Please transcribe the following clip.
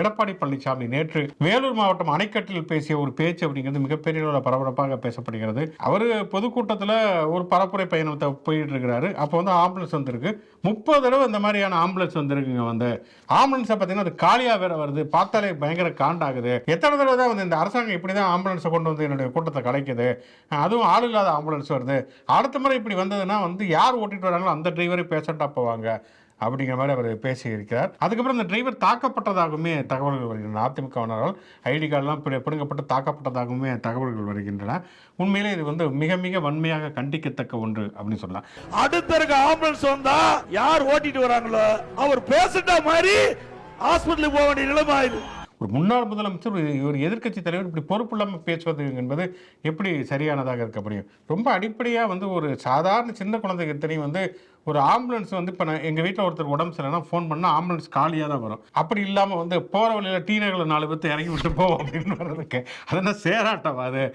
எடப்பாடி பழனிசாமி நேற்று வேலூர் மாவட்டம் அணைக்கட்டில் பேசிய ஒரு பேச்சு அப்படிங்கிறது மிகப்பெரிய அளவில் பரபரப்பாக பேசப்படுகிறது. அவர் பொதுக்கூட்டத்தில் ஒரு பரப்புரை பயணத்தை போயிட்டு இருக்கிறாரு அப்போ வந்து ஆம்புலன்ஸ் வந்திருக்கு. முப்பது தடவை இந்த மாதிரியான ஆம்புலன்ஸ் வந்துருக்குங்க வந்து. ஆம்புலன்ஸை பார்த்தீங்கன்னா அது காலியாக வேற வருது. பார்த்தாலே பயங்கர காண்டாகுது. எத்தனை தடவை தான் வந்து இந்த அரசாங்கம் இப்படி தான் ஆம்புலன்ஸை கொண்டு வந்து என்னுடைய கூட்டத்தை கலைக்குது. அதுவும் ஆள் இல்லாத ஆம்புலன்ஸ் வருது. அடுத்த முறை இப்படி வந்ததுன்னா வந்து யார் ஓட்டிட்டு வராங்களோ அந்த டிரைவரே பேஷண்ட்டாக போவாங்க. அப்படிங்கிற மாதிரி அவர் பேசியிருக்கிறார். அதுக்கப்புறம் இந்த டிரைவர் தாக்கப்பட்டதாகவுமே தகவல்கள் வருகின்றன. அதிமுகவினரால் ஐடி கார்டெலாம் பிடுங்கப்பட்டு தாக்கப்பட்டதாகவுமே தகவல்கள் வருகின்றன. உண்மையிலே இது வந்து மிக மிக வன்மையாக கண்டிக்கத்தக்க ஒன்று அப்படின்னு சொல்லலாம். அடுத்த இருக்க ஆம்புலன்ஸ் வந்தா யார் ஓட்டிட்டு வராங்களோ அவர் பேசிட்ட மாதிரி ஹாஸ்பிட்டலுக்கு போக வேண்டிய நிலைமை ஆயிடுது. ஒரு முன்னாள் முதலமைச்சர் ஒரு- ஒரு எதிர்க்கட்சி தலைவர் இப்படி பொறுப்பு இல்லாமல் பேசுவது என்பது எப்படி சரியானதாக இருக்க முடியும்? ரொம்ப அடிப்படையாக வந்து ஒரு சாதாரண சின்ன குழந்தைக்கு தெரியும் வந்து ஒரு ஆம்புலன்ஸ் வந்து இப்போ நான் எங்கள் வீட்டில் ஒருத்தர் உடம்பு சரியில்லைனா ஃபோன் பண்ணால் ஆம்புலன்ஸ் காலியாக தான் வரும். அப்படி இல்லாமல் வந்து போகிற வழியில் டீனர்களை நாலு பேர்த்து இறங்கி விட்டு போவோம் அப்படின்னு வர்றதுக்கு. அதெல்லாம் சேராட்டம் அது?